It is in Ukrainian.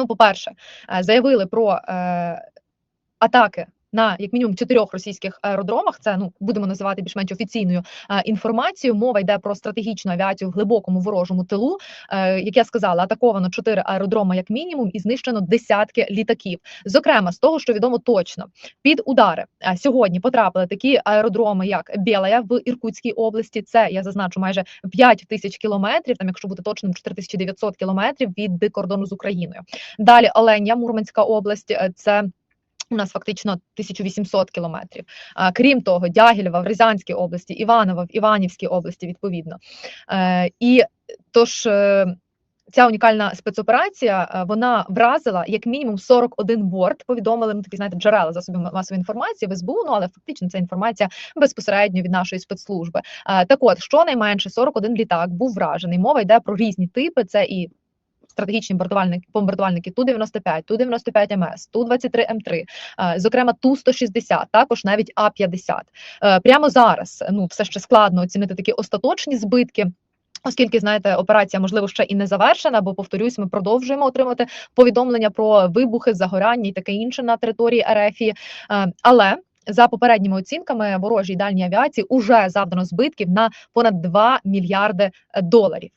Ну, по-перше, е, заявили про е, атаки. На як мінімум чотирьох російських аеродромах, це ну будемо називати більш-менш офіційною е, інформацією. Мова йде про стратегічну авіацію в глибокому ворожому тилу. Е, як я сказала, атаковано чотири аеродроми як мінімум, і знищено десятки літаків. Зокрема, з того, що відомо точно, під удари е, сьогодні потрапили такі аеродроми, як Білая в Іркутській області. Це я зазначу майже 5 тисяч кілометрів. Там, якщо бути точним, 4900 кілометрів від кордону з Україною. Далі Оленя, Мурманська область. Це у нас фактично 1800 кілометрів. Крім того, Дягілєва в Рязанській області, Іваново в Іванівській області, відповідно. Е, і тож. е, Ця унікальна спецоперація е, вона вразила як мінімум 41 борт. Повідомили ну, такі знаєте джерела засобів масової інформації в СБУ, ну але фактично це інформація безпосередньо від нашої спецслужби. Так, от щонайменше 41 літак був вражений. Мова йде про різні типи. Це і стратегічні бомбардувальники, бомбардувальники Ту-95, Ту-95 МС, Ту-23 М3, е, зокрема Ту-160, також навіть А-50. Е, Прямо зараз ну все ще складно оцінити такі остаточні збитки. Оскільки знаєте, операція можливо ще і не завершена, бо повторюсь, ми продовжуємо отримати повідомлення про вибухи, загорання і таке інше на території РФ. Але за попередніми оцінками ворожій дальній авіації уже завдано збитків на понад 2 мільярди доларів.